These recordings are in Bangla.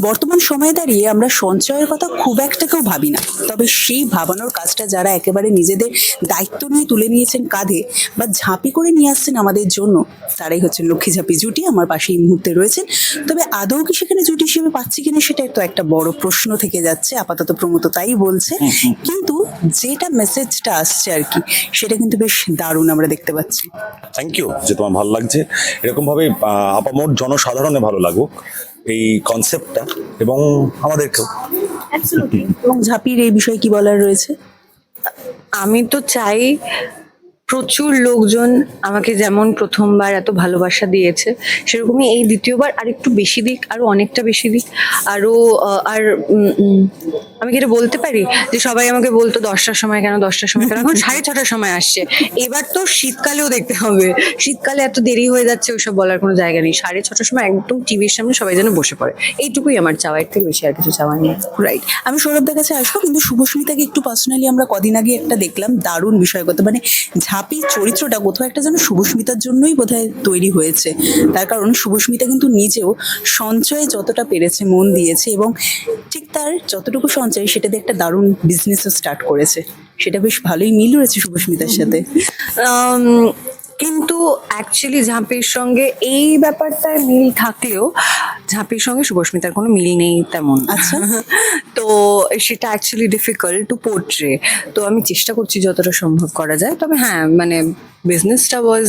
বর্তমান সময়ে দাঁড়িয়ে আমরা সঞ্চয়ের কথা খুব একটা কেউ ভাবি না। তবে সেই ভাবানোর কাজটা যারা একেবারে নিজেদের দায়িত্ব নিয়ে তুলে নিয়েছেন কাঁধে বা ঝাঁপি করে নিয়ে আসছেন আমাদের জন্য তারাই হচ্ছেন লক্ষ্মী ঝাঁপি জুটি আমার পাশে এই মুহূর্তে রয়েছেন। তবে আদৌ কি সেখানে জুটি হিসেবে পাচ্ছি কিনা সেটা তো একটা বড় প্রশ্ন থেকে যাচ্ছে আপাতত প্রমোদ তাই বলছে। কিন্তু যেটা মেসেজটা আসছে আর কি সেটা কিন্তু বেশ দারুণ আমরা দেখতে পাচ্ছি। থ্যাংক ইউ যে তোমার ভালো লাগছে। এরকম ভাবে আহ, আপামর জনসাধারণে ভালো লাগুক। এই কনসেপ্টটা এবং আমাদেরকেও। এবং ঝাঁপির এই বিষয়ে কি বলার রয়েছে? আমি তো চাই প্রচুর লোকজন আমাকে যেমন প্রথমবার এত ভালোবাসা দিয়েছে, সেরকমই এই দ্বিতীয়বার আর একটু বেশি দিক, আরও অনেকটা বেশি দিক, আরও আর আমি কি এটা বলতে পারি? যে সবাই আমাকে বলতো দশটার সময় কেন, দশটার সময় কেন? এখন সাড়ে ছটার সময় আসছে। এবার তো শীতকালেও দেখতে হবে। শীতকালে এত দেরি হয়ে যাচ্ছে, ওইসব বলার কোনো জায়গা নেই। সাড়ে ছটার সময় একদম টিভির সামনে সবাই যেন বসে পড়ে। এইটুকুই আমার চাওয়া থেকে বেশি আর কিছু চাওয়া নেই। রাইট আমি সৌরভদার কাছে আসব, কিন্তু শুভস্মিতাকে একটু পার্সোনালি আমরা কদিন আগে একটা দেখলাম, দারুণ বিষয়গত মানে ঝাঁপির চরিত্রটা কোথাও একটা যেন শুভস্মিতার জন্যই বোধহয় তৈরি হয়েছে। তার কারণ শুভস্মিতা কিন্তু নিজেও সঞ্চয়ে যতটা পেরেছে মন দিয়েছে এবং ঠিক তার যতটুকু সঞ্চয় সেটা দিয়ে একটা দারুণ বিজনেসও স্টার্ট করেছে। সেটা বেশ ভালোই মিল রয়েছে শুভস্মিতার সাথে। কিন্তু অ্যাকচুয়ালি ঝাঁপির সঙ্গে এই ব্যাপারটায় মিল থাকলেও ঝাঁপির সঙ্গে শুভস্মিতার কোনো মিল নেই তেমন। আচ্ছা। তো সেটা অ্যাকচুয়ালি ডিফিকাল্ট টু পোর্ট্রে তো আমি চেষ্টা করছি যতটা সম্ভব করা যায়। তবে হ্যাঁ মানে বিজনেসটা was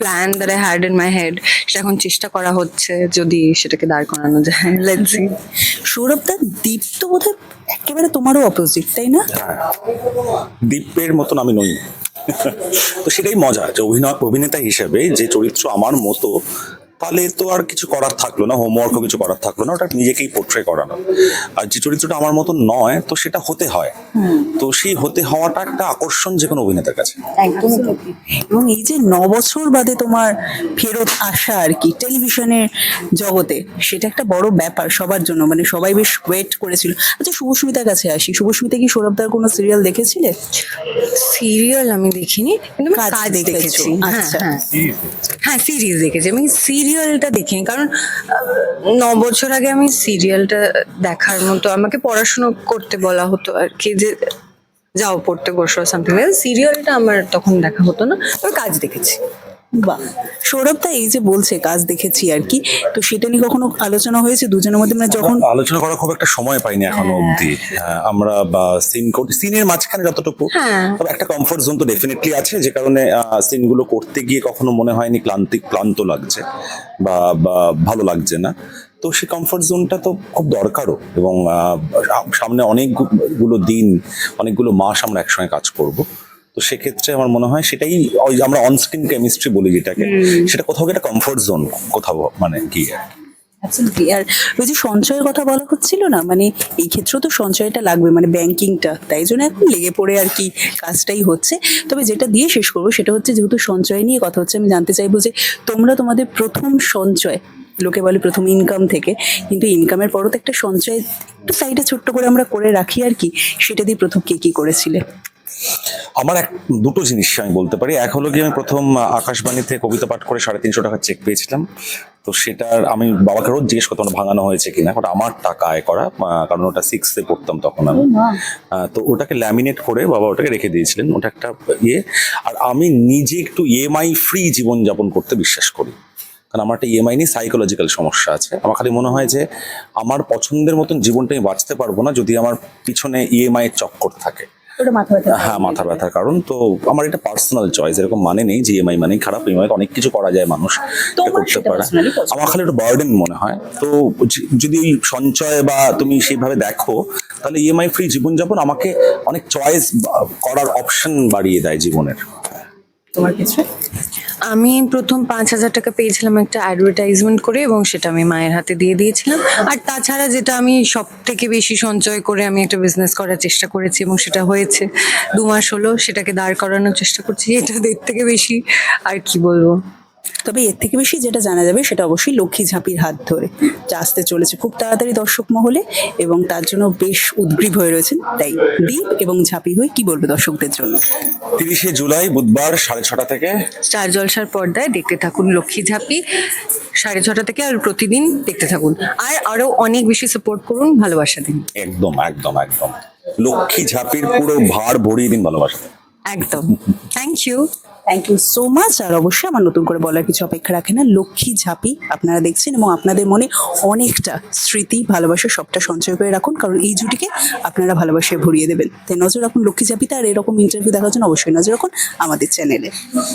plan that I had in my head সেটা এখন চেষ্টা করা হচ্ছে যদি সেটাকে দাঁড় করানো যায়। লেটস সি সৌরভদা দীপ তো বোধহয় একেবারে তোমারও অপোজিট তাই না? দীপের মতন আমি নই। তো সেটাই মজা যে অভিনয় অভিনেতা হিসেবে যে চরিত্র আমার মতো তাহলে তো আর কিছু করার থাকল না হোমওয়ার্কও কিছু করার থাকল না ওটা নিজেকেই পোট্রে করানো। আর যে চরিত্রটা আমার মতন নয় তো সেটা হতে হয়। তো সেই হতে হওয়াটা একটা আকর্ষণ যে কোনো অভিনেতার কাছে। একদমই এবং এই যে ন বছর বাদে তোমার ফেরত আসা আর কি টেলিভিশনের জগতে সেটা একটা বড় ব্যাপার সবার জন্য। মানে সবাই বেশ ওয়েট করেছিল। আচ্ছা শুভস্মিতার কাছে আসি। শুভস্মিতা কি সৌরভদার কোনো সিরিয়াল দেখেছিলে? সিরিয়াল আমি দেখিনি কিন্তু কাজ দেখেছি। হ্যাঁ আচ্ছা। হ্যাঁ। হ্যাঁ সিরিজ দেখেছি। আমি সিরিয়ালটা দেখিনি কারণ ন বছর আগে আমি সিরিয়ালটা দেখার মতো, আমাকে পড়াশুনো করতে বলা হতো আর কি, যে যাও পড়তে বসো সামথিং সিরিয়ালটা আমার তখন দেখা হতো না, তবে কাজ দেখেছি। বাহ। সৌরভদা এই যে বলছে কাজ দেখেছি আর কি তো সেটা নিয়ে কখনো আলোচনা হয়েছে? দুজনের মধ্যে মানে যখন আলোচনা করার খুব একটা সময় পাইনি এখনও অবধি। হ্যাঁ, আমরা বা সিন সিনের মাঝখানে যতটুকু হ্যাঁ। তবে একটা কমফোর্ট জোন তো ডেফিনেটলি আছে যে কারণে সিনগুলো করতে গিয়ে কখনো মনে হয়নি ক্লান্তি ক্লান্ত লাগছে বা বা ভালো লাগছে না। তো সেই কমফোর্ট জোনটা তো খুব দরকারও এবং সামনে অনেকগুলো দিন অনেকগুলো মাস আমরা একসঙ্গে কাজ করব। তো সেক্ষেত্রে আমার মনে হয় সেটাই ওই আমরা অনস্ক্রিন কেমিস্ট্রি বলি যেটাকে সেটা কোথাও একটা কমফোর্ট জোন কোথাও মানে কি। আর আর ওই যে সঞ্চয়ের কথা বলা হচ্ছিল না মানে এই ক্ষেত্রেও তো সঞ্চয়টা লাগবে মানে ব্যাংকিংটা তাই জন্য এখন লেগে পড়ে আর কি কাজটাই হচ্ছে। তবে যেটা দিয়ে শেষ করব সেটা হচ্ছে যেহেতু সঞ্চয় নিয়ে কথা হচ্ছে আমি জানতে চাইব যে তোমরা তোমাদের প্রথম সঞ্চয় লোকে বলে প্রথম ইনকাম থেকে কিন্তু ইনকামের পরও তো একটা সঞ্চয় একটু সাইডে ছোট্ট করে আমরা করে রাখি আর কি সেটা দিয়ে প্রথম কে কি করেছিলে? আমার এক দুটো জিনিস আমি বলতে পারি। এক হলো কি আমি প্রথম আকাশবাণীতে কবিতা পাঠ করে সাড়ে তিনশো টাকার চেক পেয়েছিলাম। তো সেটার আমি বাবাকে রোজ জিজ্ঞেস করতাম ভাঙানো হয়েছে কিনা? ওটা আমার টাকা আয় করা কারণ ওটা সিক্সে পড়তাম তখন আমি। তো ওটাকে ল্যামিনেট করে বাবা ওটাকে রেখে দিয়েছিলেন। ওটা একটা ইয়ে। আর আমি নিজে একটু ইএমআই ফ্রি জীবনযাপন করতে বিশ্বাস করি। কারণ আমার একটা ইএমআই নিয়ে সাইকোলজিক্যাল সমস্যা আছে। আমার খালি মনে হয় যে আমার পছন্দের মতন জীবনটা আমি বাঁচতে পারব না যদি আমার পিছনে ইএমআই এর চক্কর থাকে। ওটা মাথা ব্যথা হ্যাঁ মাথা ব্যথার কারণ। তো আমার এটা পার্সোনাল চয়েস এরকম মানে নেই যে ইএমআই মানে খারাপ ইএমআই অনেক কিছু করা যায় মানুষ এটা করতে পারে। আমার খালি একটা বার্ডেন মনে হয়। তো যদি ওই সঞ্চয় বা তুমি সেইভাবে দেখো তাহলে ইএমআই ফ্রি জীবনযাপন আমাকে অনেক চয়েস করার অপশন বাড়িয়ে দেয় জীবনের। তোমার ক্ষেত্রে? আমি প্রথম পাঁচ হাজার টাকা পেয়েছিলাম একটা অ্যাডভার্টাইজমেন্ট করে এবং সেটা আমি মায়ের হাতে দিয়ে দিয়েছিলাম। আর তাছাড়া যেটা আমি সব থেকে বেশি সঞ্চয় করে আমি একটা বিজনেস করার চেষ্টা করেছি এবং সেটা হয়েছে। দু মাস হলো সেটাকে দাঁড় করানোর চেষ্টা করছি এটা দের থেকে বেশি। আর কি বলব? তবে এর থেকে বেশি যেটা জানা যাবে সেটা অবশ্যই লক্ষ্মী ঝাঁপির হাত ধরে। যা আসতে চলেছে খুব তাড়াতাড়ি দর্শক মহলে এবং তার জন্য বেশ উদ্গ্রীব হয়ে রয়েছেন। তাই দীপ এবং ঝাঁপি হয়ে কি বলবে দর্শকদের জন্য? তিরিশে জুলাই বুধবার সাড়ে ছটা থেকে। চার জলসার পর্দায় দেখতে থাকুন লক্ষ্মী ঝাঁপি। সাড়ে ছটা থেকে আর প্রতিদিন দেখতে থাকুন। আর আরও অনেক বেশি সাপোর্ট করুন ভালোবাসা দিন। একদম একদম একদম। লক্ষ্মী ঝাঁপির পুরো ভার ভরিয়ে দিন ভালোবাসা একদম। Thank you thank you so much আর অবশ্যই আমার নতুন করে বলার কিছু অপেক্ষা রাখে না। লক্ষ্মী ঝাঁপি আপনারা দেখছেন এবং আপনাদের মনে অনেকটা স্মৃতি, ভালোবাসা সবটা সঞ্চয় করে রাখুন। কারণ এই জুটিকে আপনারা ভালোবাসায় ভরিয়ে দেবেন। তাই নজর রাখুন লক্ষ্মী ঝাঁপিতে। আর এরকম ইন্টারভিউ দেখার জন্য অবশ্যই নজর রাখুন আমাদের চ্যানেলে